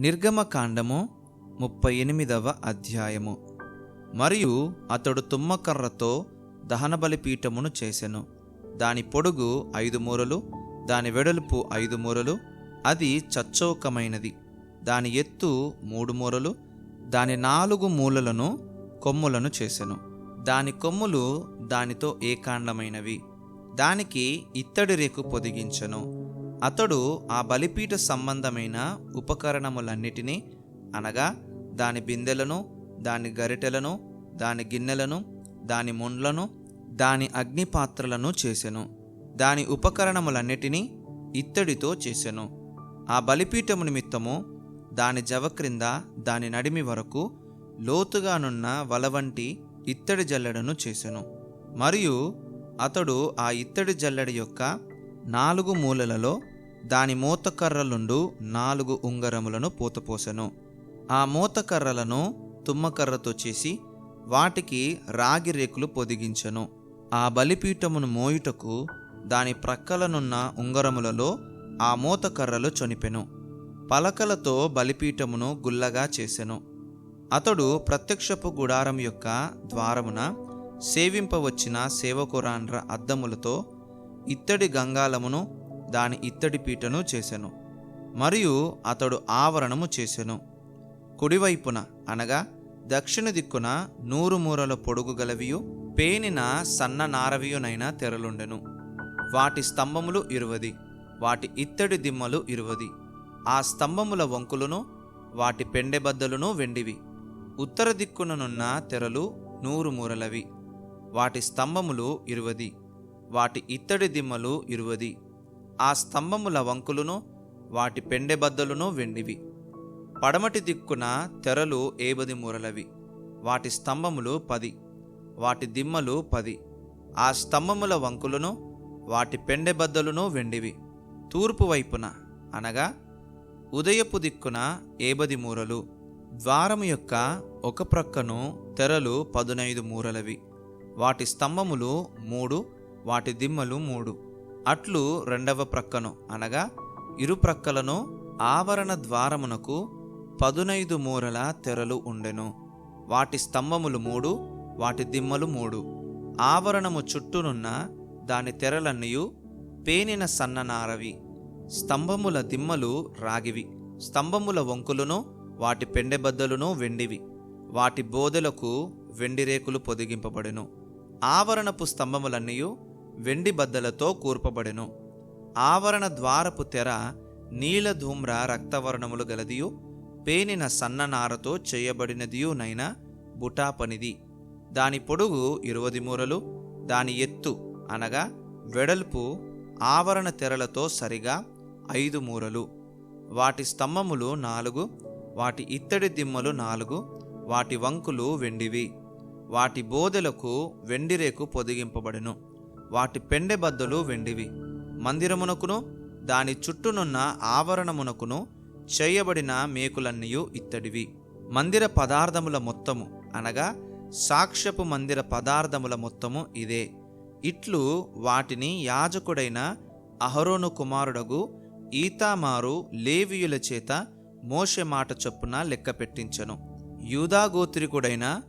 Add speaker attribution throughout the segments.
Speaker 1: నిర్గమకాండము ముప్పై ఎనిమిదవ అధ్యాయము. మరియు అతడు తుమ్మకర్రతో దహనబలి పీఠమును చేసెను. దాని పొడుగు ఐదు మూరలు దాని వెడల్పు ఐదు మూరలు అది చచ్చౌకమైనది. దాని ఎత్తు మూడు మూరలు దాని నాలుగు మూలలను కొమ్ములను చేసెను. దాని కొమ్ములు దానితో ఏకాండమైనవి. దానికి ఇత్తడి రేకు పొదిగించెను. అతడు ఆ బలిపీఠ సంబంధమైన ఉపకరణములన్నిటినీ అనగా దాని బిందెలను దాని గరిటెలను దాని గిన్నెలను దాని ముండ్లను దాని అగ్నిపాత్రలను చేసెను. దాని ఉపకరణములన్నిటినీ ఇత్తడితో చేసెను. ఆ బలిపీఠము నిమిత్తము దాని జవ క్రింద దాని నడిమి వరకు లోతుగానున్న వలవంటి ఇత్తడి జల్లెడను చేసెను. మరియు అతడు ఆ ఇత్తడి జల్లెడ యొక్క నాలుగు మూలలలో దాని మూతకర్రలుండు నాలుగు ఉంగరములను పూతపోసెను. ఆ మూతకర్రలను తుమ్మకర్రతో చేసి వాటికి రాగి రేకులు పొదిగించెను. ఆ బలిపీఠమును మోయుటకు దాని ప్రక్కలనున్న ఉంగరములలో ఆ మూతకర్రలు చొనిపెను. పలకలతో బలిపీఠమును గుల్లగా చేసెను. అతడు ప్రత్యక్షపు గుడారం యొక్క ద్వారమున సేవింపవచ్చిన సేవకురాండ్ర అద్దములతో ఇత్తడి గంగాలమును దాని ఇత్తడి పీటను చేసెను. మరియు అతడు ఆవరణము చేసెను. కుడివైపున అనగా దక్షిణ దిక్కున నూరు మూరల పొడుగు గలవియు పేనిన సన్న నారవియునైన తెరలుండెను. వాటి స్తంభములు ఇరువది వాటి ఇత్తడి దిమ్మలు ఇరువది. ఆ స్తంభముల వంకులను వాటి పెండెబద్దలును వెండివి. ఉత్తర దిక్కుననున్న తెరలు నూరు మూరలవి వాటి స్తంభములు ఇరువది వాటి ఇత్తడి దిమ్మలు ఇరువది. ఆ స్తంభముల వంకులను వాటి పెండెబద్దలును వెండివి. పడమటి దిక్కున తెరలు ఏబది మూరలవి. వాటి స్తంభములు పది. వాటి దిమ్మలు పది. ఆ స్తంభముల వంకులను వాటి పెండెబద్దలును వెండివి. తూర్పు వైపున అనగా ఉదయపు దిక్కున ఏబది మూరలు. ద్వారము యొక్క ఒక ప్రక్కను తెరలు పదునైదు మూరలవి. వాటి స్తంభములు మూడు వాటి దిమ్మలు మూడు. అట్లు రెండవ ప్రక్కను అనగా ఇరు ప్రక్కలను ఆవరణ ద్వారమునకు పదునైదు మూరల తెరలు ఉండెను. వాటి స్తంభములు మూడు వాటి దిమ్మలు మూడు. ఆవరణము చుట్టూనున్న దాని తెరలన్నయు పేనిన సన్ననారవి. స్తంభముల దిమ్మలు రాగివి. స్తంభముల వంకులను వాటి పెండెబద్దలును వెండివి. వాటి బోధలకు వెండిరేకులు పొదిగింపబడెను. ఆవరణపు స్తంభములన్నయూ వెండి బద్దలతో కూర్పబడెను. ఆవరణ ద్వారపు తెర నీలధూమ్ర రక్తవర్ణములు గలదియు పేనిన సన్ననారతో చేయబడినదియునైన బుటాపనిది. దాని పొడుగు ఇరువది మూరలు దాని ఎత్తు అనగా వెడల్పు ఆవరణ తెరలతో సరిగా ఐదు మూరలు. వాటి స్తంభములు నాలుగు వాటి ఇత్తడి దిమ్మలు నాలుగు వాటి వంకులు వెండివి. వాటి బోదెలకు వెండిరేకు పొదిగింపబడెను. వాటి పెండె బద్దలు వెండివి. మందిరమునకును దాని చుట్టూనున్న ఆవరణమునకును చేయబడిన మేకులన్నయూ ఇత్తడివి. మందిర పదార్థముల మొత్తము అనగా సాక్ష్యపు మందిర పదార్థముల మొత్తము ఇదే. ఇట్లు వాటిని యాజకుడైన అహరోను కుమారుడగు ఈతామారు లేవియుల చేత మోషే మాట చొప్పున లెక్క పెట్టించెను. యూదాగోత్రికుడైన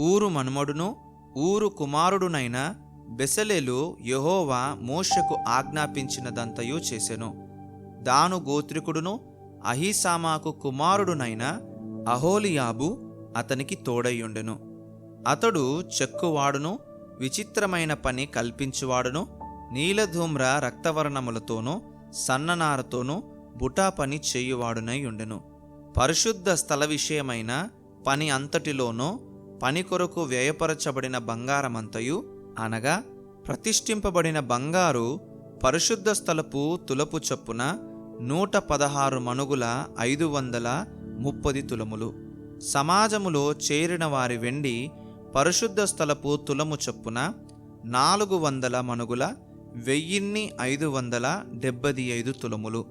Speaker 1: ఊరు మనుమడును ఊరు కుమారుడునైన బెసలేలు యెహోవా మోషకు ఆజ్ఞాపించినదంతయు చేసెను. దాను గోత్రికుడును అహీసామాకు కుమారుడునైన అహోలియాబు అతనికి తోడయ్యుండెను. అతడు చెక్కువాడును విచిత్రమైన పని కల్పించువాడును నీలధూమ్ర రక్తవర్ణములతోనూ సన్ననారతోనూ బుటా పని చేయువాడునై ఉండెను పరిశుద్ధ స్థల విషయమైన పని అంతటిలోనూ పని కొరకు వ్యయపరచబడిన బంగారమంతయు అనగా ప్రతిష్ఠింపబడిన బంగారు పరిశుద్ధ స్థలపు తులపు చొప్పున నూట పదహారు మణుగుల ఐదు వందల ముప్పది తులములు. సమాజములో చేరిన వారి వెండి పరిశుద్ధ స్థలపు తులము చొప్పున నాలుగు వందల మణుగుల వెయ్యిన్ని ఐదు వందల డెబ్బది ఐదు తులములు.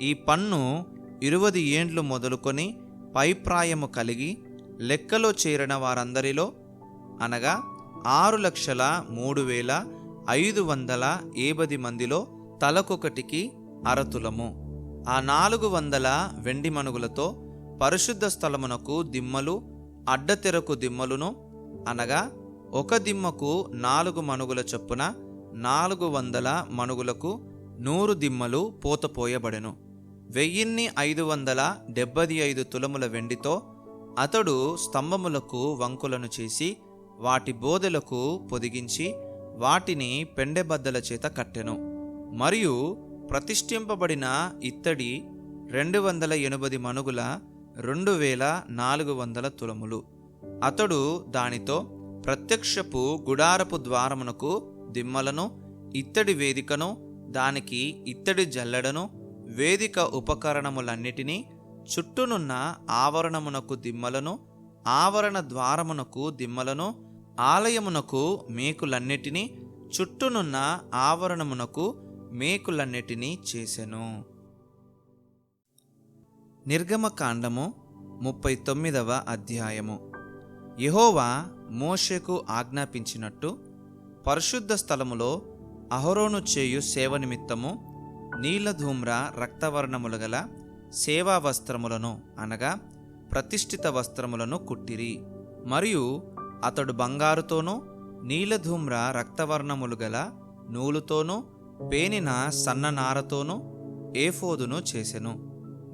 Speaker 1: ఈ పన్ను ఇరువది ఏండ్లు మొదలుకొని పైప్రాయము కలిగి లెక్కలో చేరిన వారందరిలో అనగా ఆరు లక్షల మూడు వేల ఐదు వందల ఏబది మందిలో తలకొకటికి అరతులము. ఆ నాలుగు వందల వెండి మనుగులతో పరిశుద్ధ స్థలమునకు దిమ్మలు అడ్డతెరకు దిమ్మలును అనగా ఒక దిమ్మకు నాలుగు మణుగుల చొప్పున నాలుగు వందల మణుగులకు నూరు దిమ్మలు పోతపోయబడెను. వెయ్యిన్ని ఐదు వందల డెబ్బది ఐదు తులముల వెండితో అతడు స్తంభములకు వంకులను చేసి వాటి బోదెలకు పొదిగించి వాటిని పెండెబద్దల చేత కట్టెను. మరియు ప్రతిష్ఠింపబడిన ఇత్తడి రెండు వందల ఎనిమిది మనుగుల రెండు వేల నాలుగు వందల తులములు. అతడు దానితో ప్రత్యక్షపు గుడారపు ద్వారమునకు దిమ్మలను ఇత్తడి వేదికను దానికి ఇత్తడి జల్లెడను వేదిక ఉపకరణములన్నిటినీ చుట్టూనున్న ఆవరణమునకు దిమ్మలను ఆవరణ ద్వారమునకు దిమ్మలను ఆలయమునకు మేకులన్నిటినీ చుట్టూనున్న ఆవరణమునకు మేకులన్నిటినీ చేసెను. నిర్గమకాండము ముప్పై తొమ్మిదవ అధ్యాయము. యహోవా మోషేకు ఆజ్ఞాపించినట్టు పరిశుద్ధ స్థలములో అహరోను చేయు సేవ నిమిత్తము నీలధూమ్ర రక్తవర్ణములు గల సేవా వస్త్రములను అనగా ప్రతిష్ఠిత వస్త్రములను కుట్టిరి. మరియు అతడు బంగారుతోనూ నీలధూమ్ర రక్తవర్ణములు గల నూలుతోనూ పేనిన సన్ననారతోనూ ఏఫోదును చేసెను.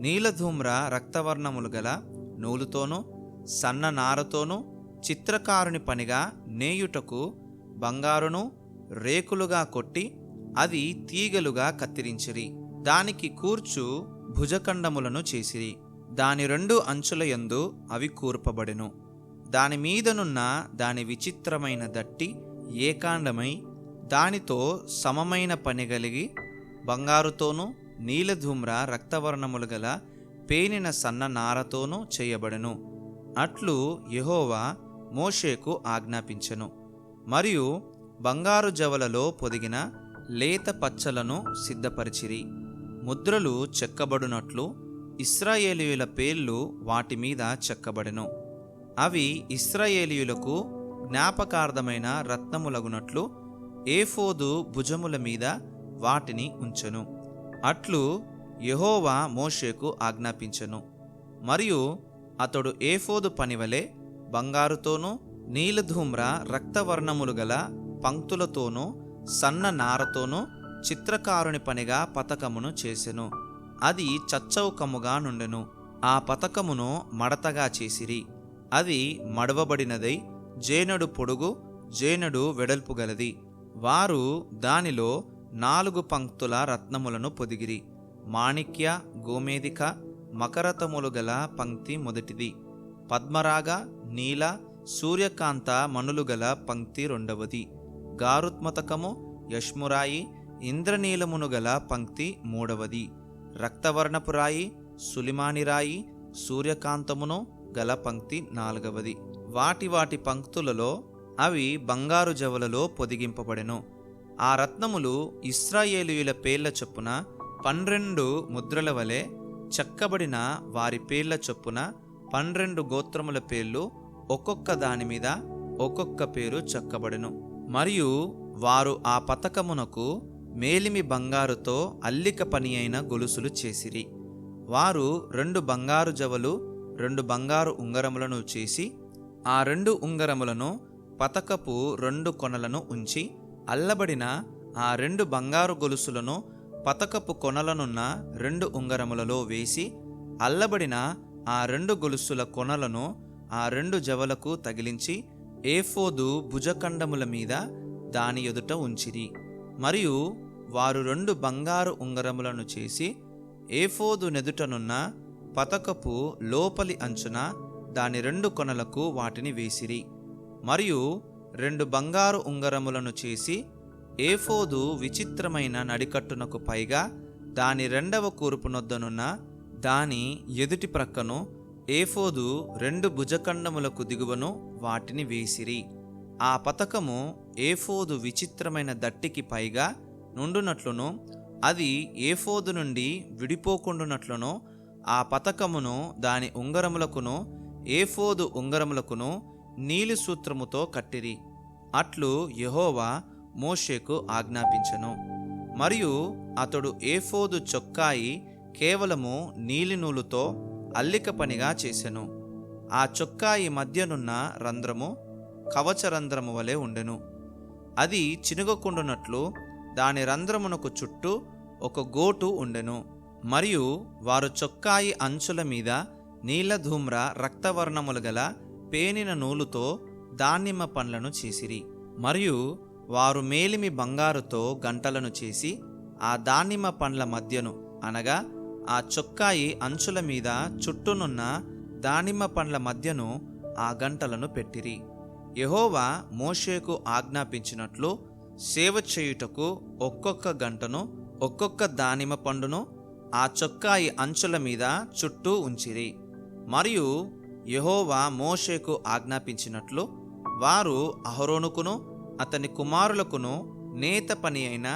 Speaker 1: నీలధూమ్ర రక్తవర్ణములు గల నూలుతోనూ సన్ననారతోనూ చిత్రకారుని పనిగా నేయుటకు బంగారును రేకులుగా కొట్టి అది తీగలుగా కత్తిరించిరి. దానికి కూర్చు భుజఖండములను చేసిరి. దాని రెండు అంచుల యందు అవి కూర్పబడెను. దాని మీదనున్న దాని విచిత్రమైన దట్టి ఏకాండమై దానితో సమమైన పని కలిగి బంగారుతోనూ నీలధూమ్ర రక్తవర్ణములు గల పేనిన సన్న నారతోనూ చేయబడెను. అట్లు యెహోవా మోషేకు ఆజ్ఞాపించెను. మరియు బంగారు జవలలో పొదిగిన లేత పచ్చలను సిద్ధపరిచిరి. ముద్రలు చెక్కబడునట్లు ఇస్రాయేలీయుల పేర్లు వాటి మీద చెక్కబడెను. అవి ఇస్రాయేలీయులకు జ్ఞాపకార్థమైన రత్నములగునట్లు ఏఫోదు భుజముల మీద వాటిని ఉంచెను. అట్లు యహోవా మోషేకు ఆజ్ఞాపించెను. మరియు అతడు ఏఫోదు పనివలే బంగారుతోనూ నీలధూమ్ర రక్తవర్ణములు గల పంక్తులతోనూ సన్న నారతోనూ చిత్రకారుని పనిగా పతకమును చేసెను. అది చచ్చౌకముగా నుండెను. ఆ పతకమును మడతగా చేసిరి. అది మడవబడినదై జేనడు పొడుగు జేనడు వెడల్పు గలది. వారు దానిలో నాలుగు పంక్తుల రత్నములను పొదిగిరి. మాణిక్య గోమేదిక మకరతములు గల పంక్తి మొదటిది. పద్మరాగ నీల సూర్యకాంత మణులు గల పంక్తి రెండవది. గారుత్మతకము యష్మురాయి ఇంద్రనీలమును గల పంక్తి మూడవది. రక్తవర్ణపు రాయి సులిమాని రాయి సూర్యకాంతమును గల పంక్తి నాలుగవది. వాటి వాటి పంక్తులలో అవి బంగారు జవలలో పొదిగింపబడెను. ఆ రత్నములు ఇస్రాయేలీయుల పేర్ల చొప్పున పన్నెండు ముద్రల వలె చెక్కబడిన వారి పేర్ల చొప్పున పన్నెండు గోత్రముల పేర్లు ఒక్కొక్క దాని మీద ఒక్కొక్క పేరు చెక్కబడెను. మరియు వారు ఆ పతకమునకు మేలిమి బంగారుతో అల్లిక పని అయిన గొలుసులు చేసిరి. వారు రెండు బంగారు జవలు రెండు బంగారు ఉంగరములను చేసి ఆ రెండు ఉంగరములను పతకపు రెండు కొనలను ఉంచి అల్లబడిన ఆ రెండు బంగారు గొలుసులను పతకపు కొనలనున్న రెండు ఉంగరములలో వేసి అల్లబడిన ఆ రెండు గొలుసుల కొనలను ఆ రెండు జవలకు తగిలించి ఏఫోదు భుజఖండముల మీద దాని ఎదుట ఉంచిరి. మరియు వారు రెండు బంగారు ఉంగరములను చేసి ఏఫోదు నెదుటనున్న పతకపు లోపలి అంచున దాని రెండు కొనలకు వాటిని వేసిరి. మరియు రెండు బంగారు ఉంగరములను చేసి ఏఫోదు విచిత్రమైన నడికట్టునకు పైగా దాని రెండవ కూర్పునొద్దనున్న దాని ఎదుటి ప్రక్కను ఏఫోదు రెండు భుజఖండములకు దిగువను వాటిని వేసిరి. ఆ పతకము ఏఫోదు విచిత్రమైన దట్టికి పైగా నుండునట్లును అది ఏఫోదు నుండి విడిపోకుండునట్లును ఆ పతకమును దాని ఉంగరములకును ఏఫోదు ఉంగరములకును నీలి సూత్రముతో కట్టిరి. అట్లు యెహోవా మోషేకు ఆజ్ఞాపించెను. మరియు అతడు ఏఫోదు చొక్కాయి కేవలము నీలి నూలుతో అల్లిక పనిగా చేసెను. ఆ చొక్కాయి మధ్యనున్న రంధ్రము కవచరంధ్రము వలె ఉండెను. అది చినుగకుండునట్లు దాని రంధ్రమునకు చుట్టూ ఒక గోటు ఉండెను. మరియు వారు చొక్కాయి అంచుల మీద నీలధూమ్ర రక్తవర్ణములు గల పేనిన నూలుతో దానిమ్మ పండ్లను చేసిరి. మరియు వారు మేలిమి బంగారుతో గంటలను చేసి ఆ దానిమ్మ పండ్ల మధ్యను అనగా ఆ చొక్కాయి అంచుల మీద చుట్టూనున్న దానిమ్మ పండ్ల మధ్యను ఆ గంటలను పెట్టిరి. యహోవా మోషేకు ఆజ్ఞాపించినట్లు సేవ చేయుటకు ఒక్కొక్క గంటను ఒక్కొక్క దానిమ్మ పండును ఆ చొక్కాయి అంచుల మీద చుట్టూ ఉంచిరి. మరియు యహోవా మోషేకు ఆజ్ఞాపించినట్లు వారు అహరోనుకును అతని కుమారులకును నేత పని అయిన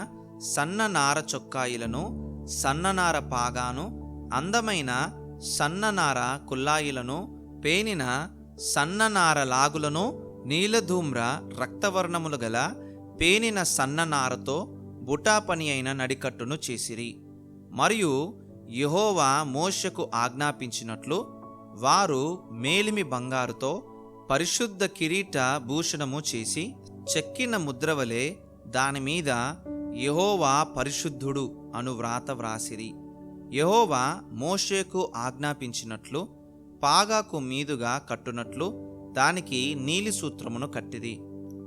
Speaker 1: సన్ననార చొక్కాయిలను సన్ననార పాగాను అందమైన సన్ననార కుల్లాయిలను పేనిన సన్ననార లాగులను నీలధూమ్ర రక్తవర్ణములు గల పేనిన సన్ననారతో నారతో బుటాపని అయిన నడికట్టును చేసిరి. మరియు యహోవా మోషకు ఆజ్ఞాపించినట్లు వారు మేలిమి బంగారుతో పరిశుద్ధ కిరీట భూషణము చేసి చెక్కిన ముద్రవలే దానిమీద యహోవా పరిశుద్ధుడు అను వ్రాత వ్రాసిరి. యహోవా మోషేకు ఆజ్ఞాపించినట్లు పాగాకు మీదుగా కట్టునట్లు దానికి నీలి సూత్రమును కట్టిది.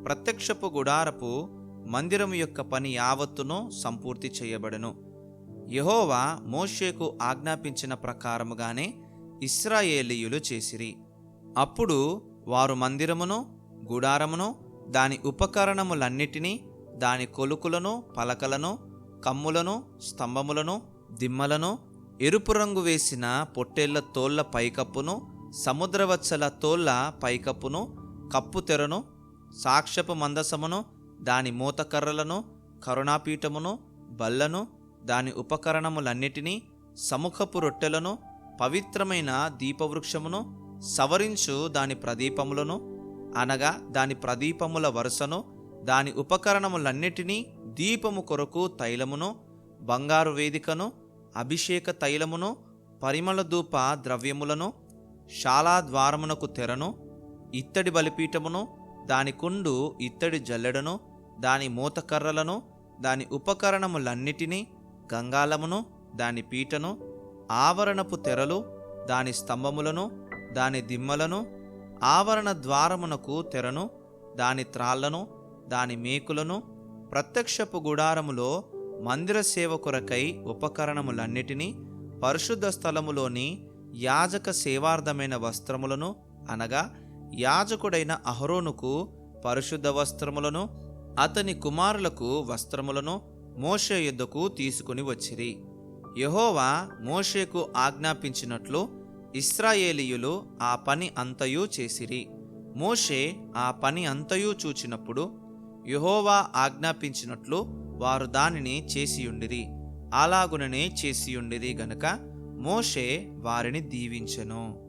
Speaker 1: ప్రత్యక్షపు గుడారపు మందిరము యొక్క పని యావత్తును సంపూర్తి చేయబడెను. యెహోవా మోషేకు ఆజ్ఞాపించిన ప్రకారముగానే ఇస్రాయేలీయులు చేసిరి. అప్పుడు వారు మందిరమును గుడారమును దాని ఉపకరణములన్నిటినీ దాని కొలుకులను పలకలను కమ్ములను స్తంభములను దిమ్మలను ఎరుపు రంగు వేసిన పొట్టేళ్ళ తోళ్ళ పైకప్పును సముద్రవత్సల తోళ్ళ పైకప్పును కప్పు తెరను సాక్ష్యపు మందసమును దాని మూతకర్రలను కరుణాపీఠమును బల్లను దాని ఉపకరణములన్నిటినీ సముఖపు రొట్టెలను పవిత్రమైన దీపవృక్షమును సవరించు దాని ప్రదీపములను అనగా దాని ప్రదీపముల వరుసను దాని ఉపకరణములన్నిటినీ దీపము కొరకు తైలమును బంగారు వేదికను అభిషేక తైలమును పరిమళ ధూప ద్రవ్యములను ద్వారమునకు తెరను ఇత్తడి బలిపీఠమును దాని కుండు ఇత్తడి జల్లెడను దాని మూతకర్రలను దాని ఉపకరణములన్నిటినీ గంగాలమును దాని పీటను ఆవరణపు తెరలు దాని స్తంభములను దాని దిమ్మలను ఆవరణ ద్వారమునకు తెరను దాని త్రాళ్ళను దాని మేకులను ప్రత్యక్షపు గుడారములో మందిర సేవ కొరకై ఉపకరణములన్నిటినీ పరిశుద్ధ స్థలములోని యాజక సేవార్థమైన వస్త్రములను అనగా యాజకుడైన అహరోనుకు పరిశుద్ధ వస్త్రములను అతని కుమారులకు వస్త్రములను మోషే యుద్ధకు తీసుకుని వచ్చిరి. యహోవా మోషేకు ఆజ్ఞాపించినట్లు ఇస్రాయేలీయులు ఆ పని అంతయు చేసిరి. మోషే ఆ పని అంతయు చూచినప్పుడు యహోవా ఆజ్ఞాపించినట్లు వారు దానిని చేసియుండిరి. అలాగుననే చేసియుండిరి గనుక మోషే వారిని దీవించెను.